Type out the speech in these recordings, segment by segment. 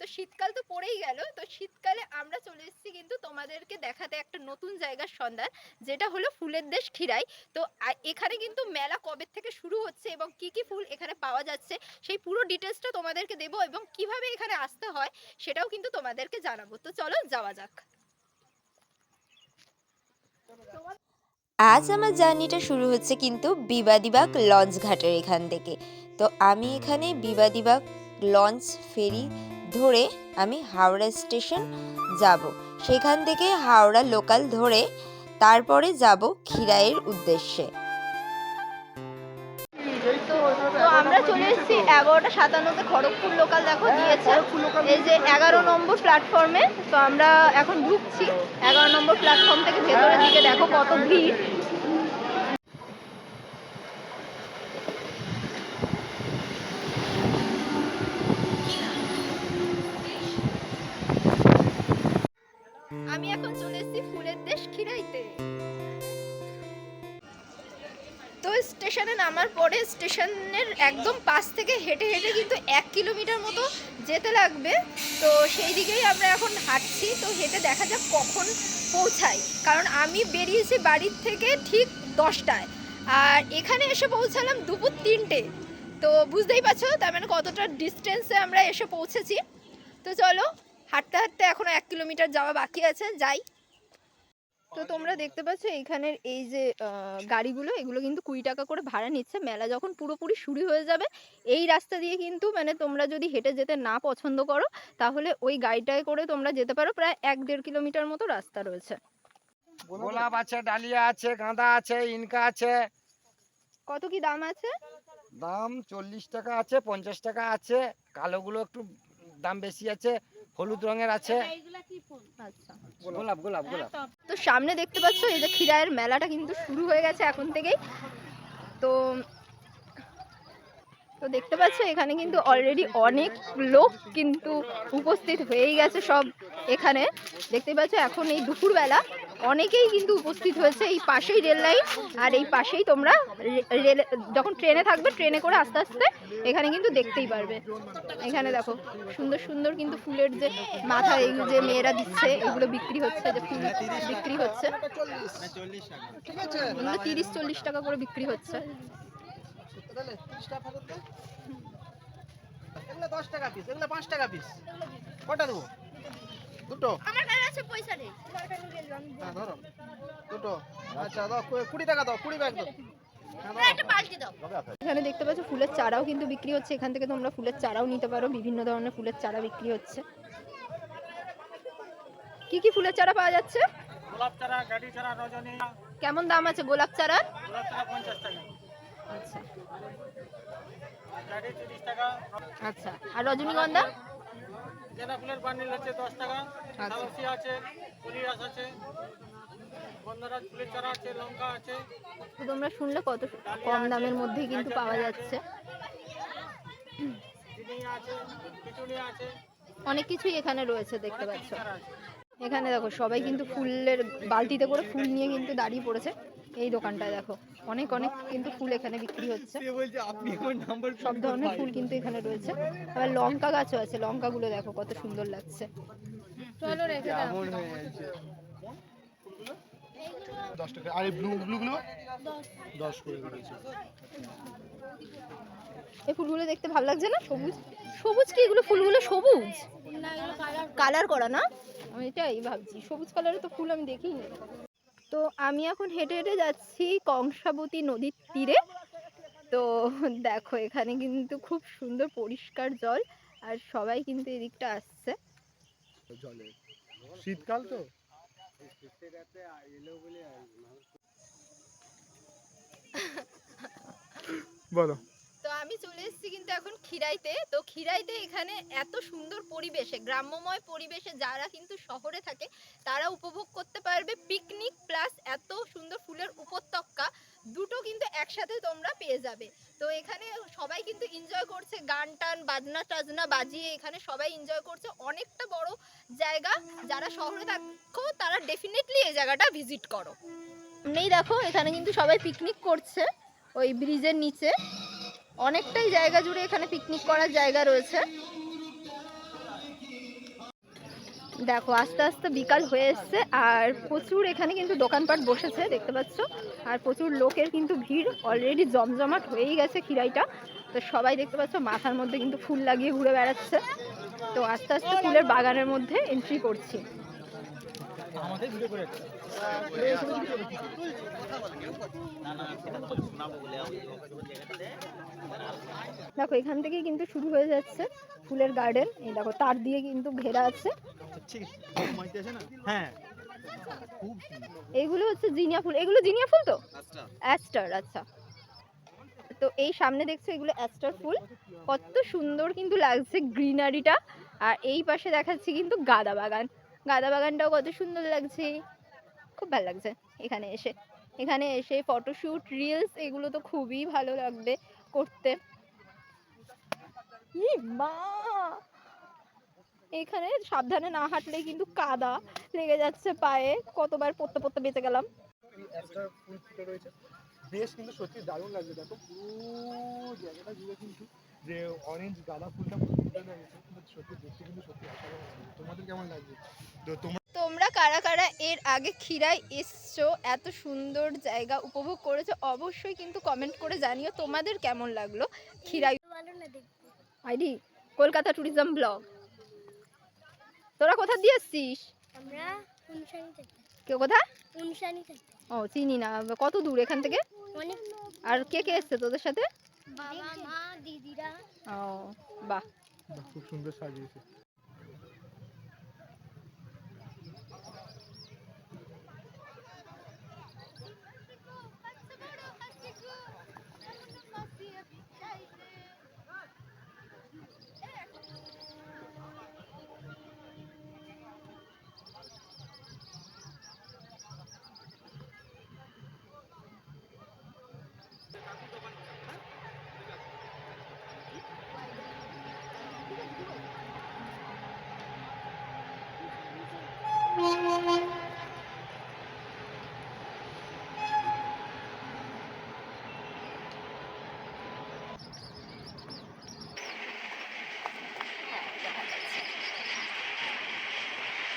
তো শীতকাল তো পড়েই গেল। তো শীতকালে আমরা চলে এসেছি কিন্তু তোমাদেরকে দেখাতে একটা নতুন জায়গার সন্ধান, যেটা হলো ফুলের দেশ খিরাই তো এখানে কিন্তু মেলা কবে থেকে শুরু হচ্ছে এবং কি কি ফুল এখানে পাওয়া যাচ্ছে, সেই পুরো ডিটেলসটা তোমাদেরকে দেবো এবং কীভাবে এখানে আসতে হয় সেটাও কিন্তু তোমাদেরকে জানাব। তো চলো যাওয়া যাক। আজ আমার জার্নিটা শুরু হচ্ছে কিন্তু বিবাদীবাগ লঞ্চ ঘাটের এখান থেকে। তো আমি এখানে বিবাদীবাগ লঞ্চ ফেরি ধরে আমি হাওড়া স্টেশন যাব। সেখান থেকে হাওড়া লোকাল ধরে তারপরে যাব খিরাইয়ের উদ্দেশ্যে। আমরা চলে এসেছি এগারোটা সাতান্নতে খড়গপুর লোকাল দেখো দিয়েছে এই যে এগারো নম্বর প্ল্যাটফর্মে তো আমরা এখন ঢুকছি। এগারো নম্বর প্ল্যাটফর্ম থেকে ভেতরের দিকে দেখো কত ভিড়। নামার পরে স্টেশনের একদম পাশ থেকে হেঁটে হেঁটে কিন্তু এক কিলোমিটার মতো যেতে লাগবে। তো সেই দিকেই আমরা এখন হাঁটছি। তো হেঁটে দেখা যাক কখন পৌঁছাই। কারণ আমি বেরিয়েছি বাড়ির থেকে ঠিক দশটায়। আর এখানে এসে পৌঁছালাম দুপুর তিনটে। তো বুঝতেই পারছ, তার মানে কতটা ডিস্টেন্সে আমরা এসে পৌঁছেছি। তো চলো, হাঁটতে হাঁটতে এখনও এক কিলোমিটার যাওয়া বাকি আছে। যাই। তো তোমরা দেখতে পাচ্ছ এখানের এই যে আহ, গাড়িগুলো এগুলো কিন্তু কুড়ি টাকা করে ভাড়া নিচ্ছে। মেলা যখন পুরোপুরি শুরু হয়ে যাবে এই রাস্তা দিয়ে কিন্তু মানে তোমরা যদি হেঁটে যেতে না পছন্দ করো তাহলে ওই গাড়িটায় করে তোমরা যেতে পারো। প্রায় এক দেড় কিলোমিটার মতো রাস্তা রয়েছে। গোলাপ আছে ডালিয়া আছে গাঁদা আছে ইনকা আছে। কত কি দাম আছে? দাম চল্লিশ টাকা আছে পঞ্চাশ টাকা আছে। কালোগুলো একটু দাম বেশি আছে। হলুদ রঙের আছে। আচ্ছা। গোলাপ গোলাপ গোলাপ। তো সামনে দেখতে পাচ্ছ এই যে খিরায়ের মেলাটা কিন্তু শুরু হয়ে গেছে এখন থেকেই। তো তো দেখতে পাচ্ছ এখানে কিন্তু অলরেডি অনেক লোক কিন্তু উপস্থিত হয়েই গেছে সব এখানে। দেখতে পাচ্ছ এখন এই দুপুরবেলা অনেকেই কিন্তু উপস্থিত হয়েছে এই পাশেই রেল লাইন, আর এই পাশেই তোমরা রেলে যখন ট্রেনে থাকবে, ট্রেনে করে আস্তে আস্তে এখানে কিন্তু দেখতেই পারবে। এখানে দেখো, সুন্দর সুন্দর কিন্তু ফুলের যে মাথায় এই যে মেয়েরা দিচ্ছে, এগুলো বিক্রি হচ্ছে, যে ফুল বিক্রি হচ্ছে। তিরিশ, চল্লিশ টাকা করে বিক্রি হচ্ছে। টাকা পিস এগুলো পাঁচ টাকা পিস কটা দেবো? দুটো। আমার কাছে আছে পয়সা নেই। হ্যাঁ ধরো। দুটো। আচ্ছা দাও কুড়ি টাকা দাও কুড়ি ব্যাগ দাও। হ্যাঁ, এখানে দেখতে পাচ্ছ ফুলের চারাও কিন্তু বিক্রি হচ্ছে। এখান থেকে তোমরা ফুলের চারাও নিতে পারো। বিভিন্ন ধরনের ফুলের চারা বিক্রি হচ্ছে। কি কি ফুলের চারা পাওয়া যাচ্ছে? গোলাপ চারা গাড়ি চারা রজনী। কেমন দাম আছে গোলাপ চারা টাকা। আচ্ছা। আচ্ছা। আর রজনীগন্ধা? জেনা ফুলের বান্ডিল হচ্ছে দশ টাকা আচ্ছা। সালসি আছে কুলিয়াস আছে গন্ধরাজ ফুলের চারা আছে লঙ্কা আছে। তো তোমরা শুনলে কত কম দামের মধ্যেই কিন্তু পাওয়া যাচ্ছে। আছে আছে। অনেক কিছুই এখানে রয়েছে দেখতে পাচ্ছ। এখানে দেখো সবাই কিন্তু ফুলের বালতিতে করে ফুল নিয়ে কিন্তু দাঁড়িয়ে পড়েছে। এই দোকানটায় দেখো। অনেক অনেক কিন্তু ফুল এখানে বিক্রি হচ্ছে। সব ধরনের ফুল কিন্তু এখানে রয়েছে। আবার লঙ্কা গাছও আছে। লঙ্কাগুলো দেখো কত সুন্দর লাগছে। চলো রেখে দাও। দশ টাকা। আর এই ব্লু ব্লুগুলো দশ করে এই ফুলগুলো দেখতে ভালো লাগছে না? সবুজ? সবুজ কি এগুলো ফুলগুলো? সবুজ? কালার করা না? আমি এটাই ভাবছি। সবুজ কালারের তো ফুল আমি দেখিনি। তো আমি এখন হেঁটে হেঁটে যাচ্ছি কংসাবতী নদীর তীরে। তো দেখো, এখানে কিন্তু খুব সুন্দর পরিষ্কার জল আর সবাই কিন্তু এদিকটা আসছে। শীতকাল তো? বলো তো আমি চলে এসেছি কিন্তু এখন খিরাইতে, তো খিরাইতে এখানে এত সুন্দর পরিবেশে, গ্রাম্যময় পরিবেশে যারা কিন্তু শহরে থাকে, তারা উপভোগ করতে পারবে পিকনিক প্লাস এত সুন্দর ফুলের উপত্যকা, দুটো কিন্তু একসাথে তোমরা পেয়ে যাবে। তো এখানে সবাই কিন্তু এনজয় করছে, গান টান, বাজনা টাজনা বাজিয়ে এখানে সবাই এনজয় করছে। অনেকটা বড় জায়গা, যারা শহরে থাকো, তারা ডেফিনেটলি এই জায়গাটা ভিজিট করো। নেই দেখো, এখানে কিন্তু সবাই পিকনিক করছে, ওই ব্রিজের নিচে। অনেকটাই জায়গা জুড়ে এখানে পিকনিক করার জায়গা রয়েছে। দেখো, আস্তে আস্তে বিকাল হয়ে এসছে আর প্রচুর এখানে কিন্তু দোকানপাট বসেছে, দেখতে পাচ্ছ? আর প্রচুর লোকের কিন্তু ভিড় অলরেডি জমজমাট হয়েই গেছে খিরাইটা। তো সবাই দেখতে পাচ্ছ, মাথার মধ্যে কিন্তু ফুল লাগিয়ে ঘুরে বেড়াচ্ছে। তো আস্তে আস্তে ফুলের বাগানের মধ্যে এন্ট্রি করছি। দেখো এখান থেকে কিন্তু শুরু হয়ে যাচ্ছে ফুলের গার্ডেন এই দেখো তার দিয়ে কিন্তু ঘেরা আছে। হ্যাঁ। এইগুলো হচ্ছে জিনিয়া ফুল। এগুলো জিনিয়া ফুল তো? অ্যাস্টার আচ্ছা। তো এই সামনে দেখছ এগুলো অ্যাস্টার ফুল। কত সুন্দর কিন্তু লাগছে গ্রিনারিটা আর এই পাশে দেখাচ্ছি কিন্তু গাঁদা বাগান। গাঁদা বাগানটাও কত সুন্দর লাগছে। খুব ভালো লাগছে এখানে এসে। এখানে এসে ফটোশ্যুট রিলস এগুলো তো খুবই ভালো লাগবে করতে। এখানে সাবধানে না হাঁটলে কিন্তু কাদা লেগে যাচ্ছে পায়ে। কতবার পড়তে পড়তে বেঁচে গেলাম। বেশ কিন্তু সত্যি দারুণ লাগছে। দেখো জায়গাটা জুড়ে কিন্তু যে অরেঞ্জ গাঁদা ফুলটা ফুটে সত্যি দেখতে কিন্তু সত্যি অসাধারণ। তোমাদের কেমন লাগছে? তো তোমরা তোমরা কারা কারা এর আগে খিরায় এসছো এত সুন্দর জায়গা উপভোগ করেছ অবশ্যই কিন্তু কমেন্ট করে জানিও তোমাদের কেমন লাগল খিরাই আইডি কলকাতা ট্যুরিজম ব্লগ তোরা কোথা দিয়ে এসছিস আমরা কে কোথা ও চিনি না। কত দূর এখান থেকে? অনেক আর কে কে এসছে তোদের সাথে? বাবা মা দিদিরা। ও বাহ। বাহ, খুব সুন্দর সাজিয়েছে।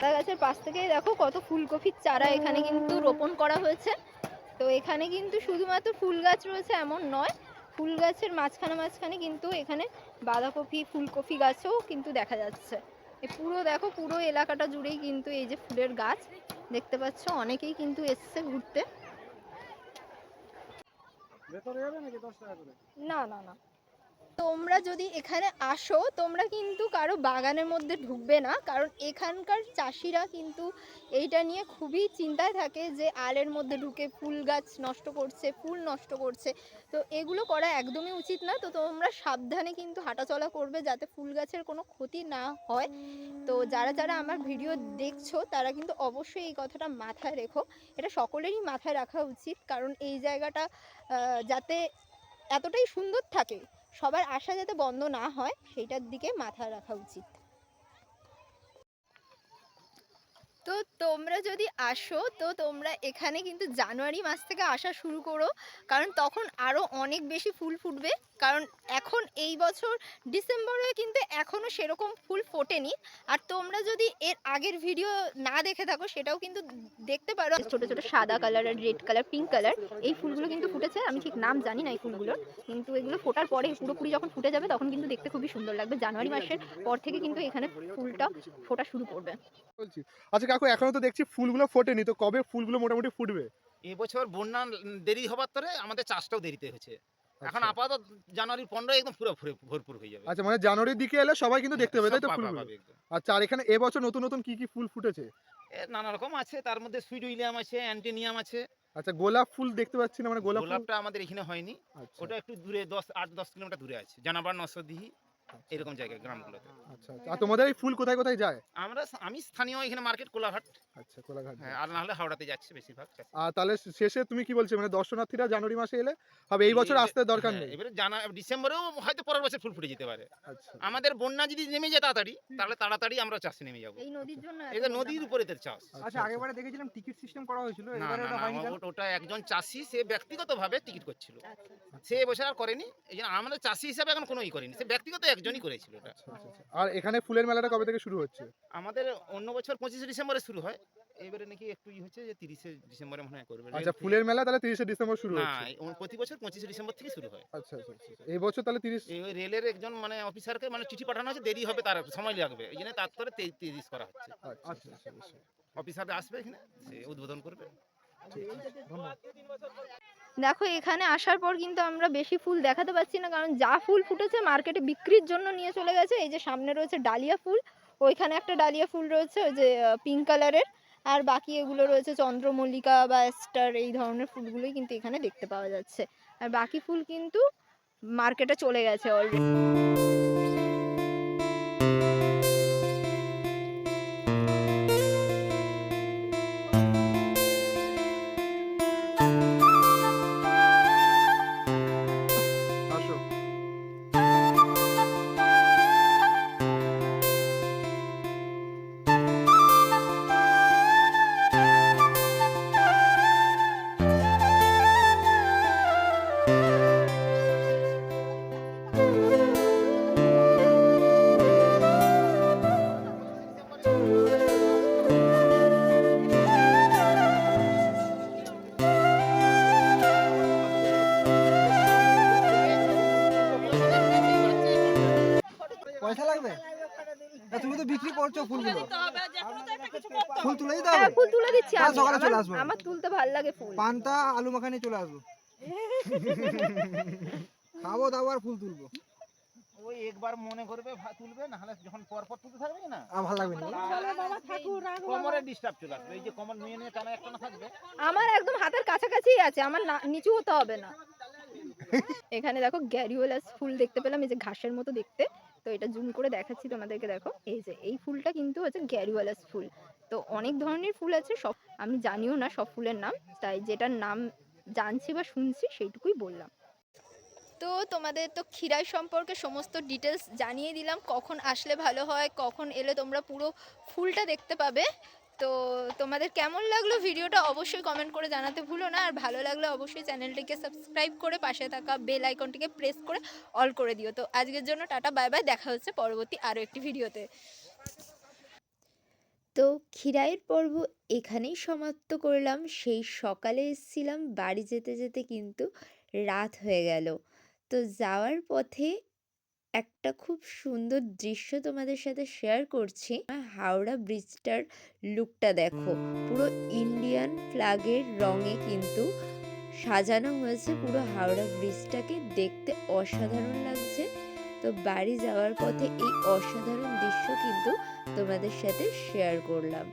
কলা গাছের পাশ থেকে দেখো কত ফুলকপির চারা এখানে কিন্তু রোপণ করা হয়েছে। তো এখানে কিন্তু শুধুমাত্র ফুল গাছ রয়েছে এমন নয় ফুল গাছের মাঝখানে মাঝখানে কিন্তু এখানে বাঁধাকপি ফুলকপি গাছও কিন্তু দেখা যাচ্ছে। পুরো দেখো পুরো এলাকাটা জুড়েই কিন্তু এই যে ফুলের গাছ দেখতে পাচ্ছ অনেকেই কিন্তু এসছে ঘুরতে। না না না। তোমরা যদি এখানে আসো, তোমরা কিন্তু কারও বাগানের মধ্যে ঢুকবে না। কারণ এখানকার চাষিরা কিন্তু এইটা নিয়ে খুবই চিন্তায় থাকে যে, আলের মধ্যে ঢুকে ফুল গাছ নষ্ট করছে, ফুল নষ্ট করছে। তো এগুলো করা একদমই উচিত না। তো তোমরা সাবধানে কিন্তু হাঁটাচলা করবে যাতে ফুল গাছের কোনো ক্ষতি না হয়। তো যারা যারা আমার ভিডিও দেখছ, তারা কিন্তু অবশ্যই এই কথাটা মাথায় রেখো। এটা সকলেরই মাথায় রাখা উচিত। কারণ এই জায়গাটা যাতে এতটাই সুন্দর থাকে সবার আশা যাতে বন্ধ না হয় সেইটার দিকে মাথা রাখা উচিত। তো তোমরা যদি আসো, তো তোমরা এখানে কিন্তু জানুয়ারি মাস থেকে আসা শুরু করো। কারণ তখন আরও অনেক বেশি ফুল ফুটবে। কারণ এখন এই বছর ডিসেম্বরে কিন্তু এখনও সেরকম ফুল ফোটেনি। আর তোমরা যদি এর আগের ভিডিও না দেখে থাকো, সেটাও কিন্তু দেখতে পারো। ছোট ছোট সাদা কালার আর রেড কালার পিঙ্ক কালার এই ফুলগুলো কিন্তু ফুটেছে। আমি ঠিক নাম জানি না এই ফুলগুলোর। কিন্তু এগুলো ফোটার পরে পুরোপুরি যখন ফুটে যাবে, তখন কিন্তু দেখতে খুবই সুন্দর লাগবে। জানুয়ারি মাসের পর থেকে কিন্তু এখানে ফুলটা ফোটা শুরু করবে। আচ্ছা কাকু এখনও তো দেখছি ফুলগুলো ফোটেনি তো কবে ফুলগুলো মোটামুটি ফুটবে? এবছর বন্যা দেরি হবার তরে আমাদের চাষটাও দেরিতে হয়েছে। এখন আচ্ছা। আপাতত জানুয়ারি পনেরো একদম পুরো ভরে- ভরপুর হয়ে যাবে। আচ্ছা মানে জানুয়ারির দিকে এলে সবাই কিন্তু দেখতে পাবে তাই তো ফুলগুলো। আচ্ছা আর এখানে এবছর নতুন নতুন কি কি ফুল ফুটেছে? এ নানা রকম আছে তার মধ্যে সুইট উইলিয়াম আছে অ্যান্টিনিয়াম আছে। আচ্ছা গোলাপ ফুল দেখতে পাচ্ছি না মানে গোলাপ গোলাপটা আমাদের এখানে হয়নি। আচ্ছা। ওটা একটু দূরে দশ আট দশ কিলোমিটার দূরে আছে জানাবার নশো দিহি এরকম জায়গায় গ্রামগুলোতে। আচ্ছা আচ্ছা। আর তোমাদের এই ফুল কোথায় কোথায় যায়? আমরা আমি স্থানীয় এখানে মার্কেট কোলাঘাট আচ্ছা কোলাঘাট হ্যাঁ আর না হলে হাওড়াতে যাচ্ছে বেশিরভাগ। আর তাহলে শেষে তুমি কি বলছো? মানে দর্শনার্থীরা জানুয়ারি মাসে এলে হবে এই বছর আসতে দরকার হ্যাঁ, নেই? এবারে জানা ডিসেম্বরেও হয়তো পরের বছর ফুল ফুটে যেতে পারে। আচ্ছা। আমাদের বন্যা যদি নেমে যায় তাড়াতাড়ি তাহলে তাড়াতাড়ি আমরা চাষে নেমে যাব। এই নদীর জন্য এটা নদীর উপরে এদের চাষ। আচ্ছা আগেবারে দেখেছিলাম টিকিট সিস্টেম করা হয়েছিল এবারে ওটা হয়নি। ওটা একজন চাষি সে ব্যক্তিগতভাবে টিকিট করছিল। আচ্ছা। সে এবছর আর করেনি। এই জন্য আমাদের চাষি হিসাবে এখন কোনোই করেনি সে ব্যক্তিগত একজনই করেছিল এটা আচ্ছা, আচ্ছা, আচ্ছা। আর এখানে ফুলের মেলাটা কবে থেকে শুরু হচ্ছে? আমাদের অন্য বছর পঁচিশে ডিসেম্বরে শুরু হয়। এবারে নাকি একটু ই হচ্ছে যে তিরিশে ডিসেম্বরে মনে হয় করবে। আচ্ছা ফুলের মেলা তাহলে তিরিশে ডিসেম্বর শুরু হচ্ছে। প্রতি বছর পঁচিশে ডিসেম্বর থেকে শুরু হয়। আচ্ছা আচ্ছা। এই বছর তাহলে তিরিশ এই রেলের একজন মানে অফিসারকে মানে চিঠি পাঠানো হচ্ছে দেরি হবে তার সময় লাগবে। এই জন্য তারপরে তে- তিরিশ করা হচ্ছে। আচ্ছা। অফিসার আসবে এখানে সে উদ্বোধন করবে। দেখো, এখানে আসার পর কিন্তু আমরা বেশি ফুল দেখাতে পাচ্ছি না। কারণ যা ফুল ফুটেছে মার্কেটে বিক্রির জন্য নিয়ে চলে গেছে। এই যে সামনে রয়েছে ডালিয়া ফুল, ওইখানে একটা ডালিয়া ফুল রয়েছে, ওই যে পিঙ্ক কালারের আর বাকি এগুলো রয়েছে চন্দ্রমল্লিকা বা স্টার, এই ধরনের ফুলগুলোই কিন্তু এখানে দেখতে পাওয়া যাচ্ছে। আর বাকি ফুল কিন্তু মার্কেটে চলে গেছে অলরেডি করছ ফুলগুলো ফুল তুলে দিতে হ্যাঁ হবে। ফুল তুলে দিচ্ছি আমি। সকালে চলে আমার- আসব। আমার তুলতে ভালো লাগে ফুল। পান্তা আলু মাখানি চলে আসব। খাব দাবো আর ফুল তুলবো। ওই একবার মনে করবে তুলবে না হলে যখন পর পর তুলতে থাকবে না? ভালো লাগবে না। কোমরে ডিস্টার্ব চলে আসবে। এই যে কোমর নিয়ে নিয়ে টানা একটা না থাকবে। আমার একদম হাতের কাছাকাছি আছে। আমার না নিচু হতে হবে না। এখানে দেখো গ্যারিওলাস ফুল দেখতে পেলাম, এই যে ঘাসের মতো দেখতে। তো এটা জুম করে দেখাচ্ছি তোমাদেরকে, দেখো। এই যে, এই ফুলটা কিন্তু হচ্ছে গ্যারিওলাস ফুল। তো অনেক ধরনের ফুল আছে, সব আমি জানিও না সব ফুলের নাম, তাই যেটার নাম জানছি বা শুনছি সেইটুকুই বললাম। তো তোমাদের তো ক্ষীরাই সম্পর্কে সমস্ত ডিটেলস জানিয়ে দিলাম, কখন আসলে ভালো হয়, কখন এলে তোমরা পুরো ফুলটা দেখতে পাবে। তো তোমাদের কেমন লাগল ভিডিওটা অবশ্যই কমেন্ট করে জানাতে ভুলো না। আর ভালো লাগলে অবশ্যই চ্যানেলটিকে সাবস্ক্রাইব করে পাশে থাকা বেল আইকনটিকে প্রেস করে অল করে দিও। তো আজকের জন্য টাটা বাই বাই দেখা হচ্ছে পরবর্তী আরও একটি ভিডিওতে। তো খিরাইয়ের পর্ব এখানেই সমাপ্ত করলাম। সেই সকালে এসেছিলাম, বাড়ি যেতে যেতে কিন্তু রাত হয়ে গেল। তো যাওয়ার পথে একটা খুব সুন্দর দৃশ্য তোমাদের সাথে শেয়ার করছি। হাওড়া ব্রিজটার লুকটা দেখো। পুরো ইন্ডিয়ান ফ্ল্যাগের রঙে কিন্তু সাজানো হয়েছে পুরো হাওড়া ব্রিজটাকে দেখতে অসাধারণ লাগছে। তো বাড়ি যাওয়ার পথে এই অসাধারণ দৃশ্য কিন্তু তোমাদের সাথে শেয়ার করলাম।